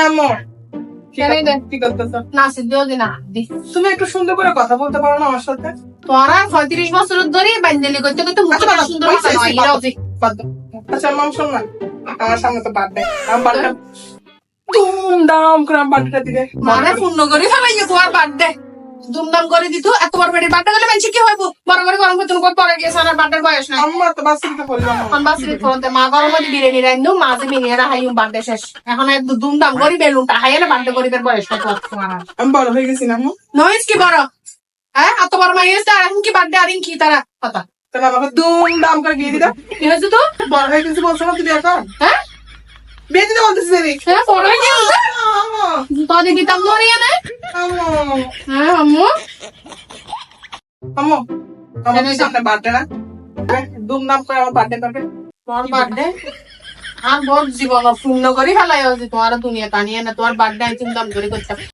আম্মু কি কেন কর- না সিদ্ধিও দিন দি। তুমি একটু সুন্দর করে কথা বলতে পারো না আমার সাথে? তোরা পঁয়ত্রিশ বছর ধরে বান্দেলি করতে করতে মুখে আচ্ছা, সুন্দর বাদ কথা নয়, বাদ আচ্ছা মাম শোন না। আমার সামনে তো বার্থডে আমার বার্থডে ধুমধাম করে আমার বার্থডে দিবে মানে পূর্ণ করে ফেলাই তোমার বার্থডে ধুমধাম করে দিত এত বড় বেড়ে বার্থডে গেলে মানুষ কি হইব? বড় করে গরম করতে উপর পরে গিয়েছে আর বার্থডে বয়স নাই। আম্মা তো বাসিতে বললাম এখন বাসরি করতে মা গরম মধ্যে বিরিয়ানি রাইনু মাঝে মিনিয়ে রাখাই বার্থডে শেষ। এখন একদম ধুমধাম করি বেলুনটা হাই না বার্থডে করিবার বয়স নাই তোমার আর। আমি বড় হয়ে গেছি না আম্মু। নয়েস কি বড়? হ্যাঁ এত বড় মাই হয়েছে আর এখন কি বার্থডে আর কি তারা? কথা। তাহলে আমাকে ধুমধাম করে বিয়ে দিদা কি হয়েছে তো? বড় হয়ে গেছি বলছো না তুই এখন। হ্যাঁ? বিয়ে দিতে বলতেছি হ্যাঁ বড় হয়ে গেছে। আম্মু কি তাম ধরিয়ে না? হ্যাঁ আম্মু। আম্মু আমার জানি না। সামনে বার্থডে না? ধুমধাম করে আমার বার্থডে করবে তোমার বার্থডে আর জীবন শূন্য করে ফেলাই হয়েছে। তোমার দুনিয়া টানিয়ে না তোমার বার্থডে আমি চিন্তা করে করতাম